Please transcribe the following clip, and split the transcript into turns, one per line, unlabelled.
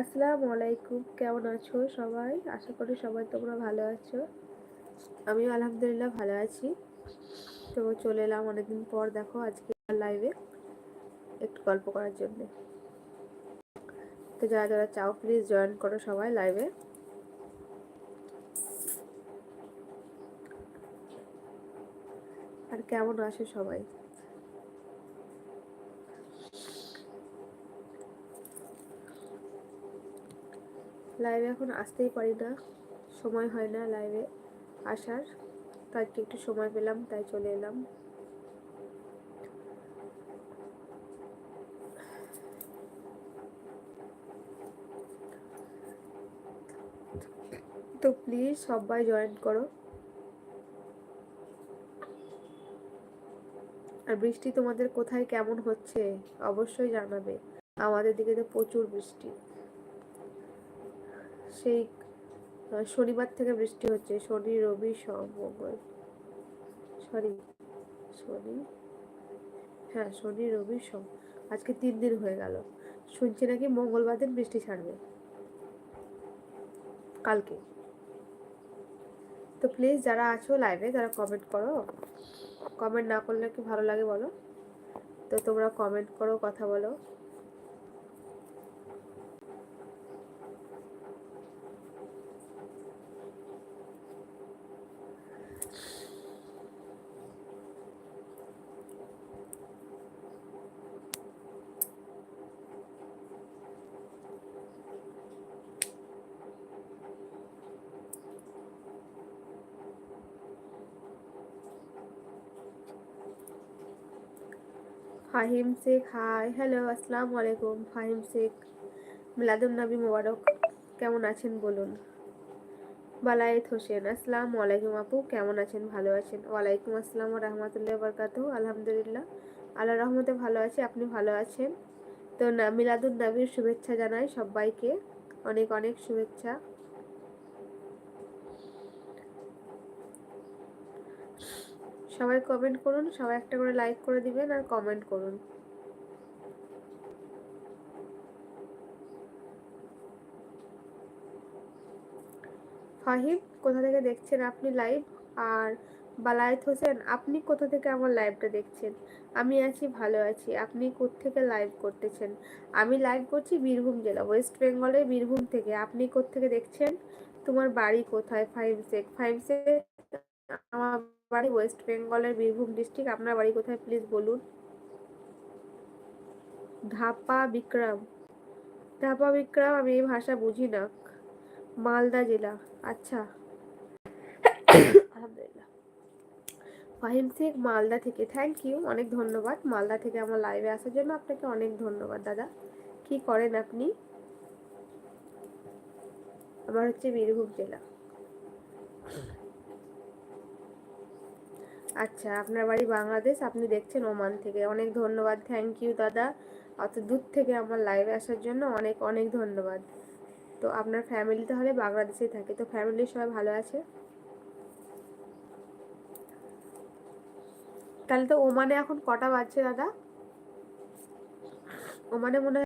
আসসালামু আলাইকুম কেমন আছো সবাই? আশা করি সবাই তোমরা ভালো আছো। আমিও আলহামদুলিল্লাহ ভালো আছি। তো চলে এলাম অনেকদিন পর, দেখো আজকে লাইভে একটু গল্প করার জন্য। তো যারা যারা চাও প্লিজ জয়েন করো সবাই লাইভে আর কেমন আছো সবাই? লাইভে এখন আসতেই পারি না। সময় হয় না লাইভে আসার। তাই একটু সময় পেলাম, তাই চলে এলাম। তো প্লিজ সবাই জয়েন করো। আর বৃষ্টি তোমাদের কোথায় কেমন হচ্ছে? অবশ্যই জানাবে। আমাদের দিকে তো প্রচুর বৃষ্টি। সেই শনিবার থেকে বৃষ্টি হচ্ছে। শনি, রবি, সোম, মঙ্গল। সরি, শনি হ্যাঁ শনি, রবি, সোম। আজকে তিন দিন হয়ে গেল। শুনছি নাকি মঙ্গলবার দিন বৃষ্টি ছাড়বে? কালকে। তো প্লিজ যারা আছো লাইভে তারা কমেন্ট করো। কমেন্ট না করলে কি ভালো লাগে বলো? তো তোমরা কমেন্ট করো, কথা বলো। ফাহিম শেখ হাই হ্যালো আসসালামু আলাইকুম, ফাহিম শেখ মিলাদুল নবী মোবারক, কেমন আছেন বলুন? বালায়েত হোসেন, আসসালামু আলাইকুম আপু, কেমন আছেন? ভালো আছেন? ওয়ালাইকুম আসসালাম রহমতুল্লাহ বরকাত আলহামদুলিল্লাহ। আল্লাহ রহমতে ভালো আছি, আপনি ভালো আছেন? তো মিলাদুল নবীর শুভেচ্ছা জানাই সবাইকে। অনেক অনেক শুভেচ্ছা। সবাই কমেন্ট করুন, সবাই একটা করে লাইক করে দিবেন আর কমেন্ট করুন। ফাহিম, কোথা থেকে দেখছেন আপনি লাইভ আর বালায়েত হোসেন, আপনি কোথা থেকে আমার লাইভটা দেখছেন? আমি আছি, ভালো আছি। আপনি থেকে লাইভ করতেছেন? আমি লাইভ করছি বীরভূম জেলা ওয়েস্ট বেঙ্গলের বীরভূম থেকে। আপনি থেকে দেখছেন? তোমার বাড়ি কোথায়? ফাইভ সেক ফাইভ সেক আমার বাড়ি ওয়েস্ট বেঙ্গলের বীরভূম ডিস্ট্রিক্ট, আপনার বাড়ি কোথায়? প্লিজ বলুন। ধাপা বিক্রম। ধাপা বিক্রম, আমি এই ভাষা বুঝি না। মালদা জেলা। আচ্ছা। ফাহিম শেখ, মালদা থেকে। থ্যাংক ইউ অনেক ধন্যবাদ। মালদা থেকে আমার লাইভে আসার জন্য আপনাকে অনেক ধন্যবাদ, দাদা। কি করেন আপনি? আমার হচ্ছে বীরভূম জেলা। আচ্ছা আপনার বাড়ি বাংলাদেশ, আপনি দেখছেন ওমান থেকে। অনেক ধন্যবাদ থ্যাংক ইউ দাদা। অত দূর থেকে আমার লাইভে আসার জন্য অনেক অনেক ধন্যবাদ। তো আপনার ফ্যামিলি তাহলে বাংলাদেশেই থাকে। তো ফ্যামিলির সবাই ভালো আছে? তাহলে তো ওমানে এখন কটা বাজছে, দাদা? ওমানে মনে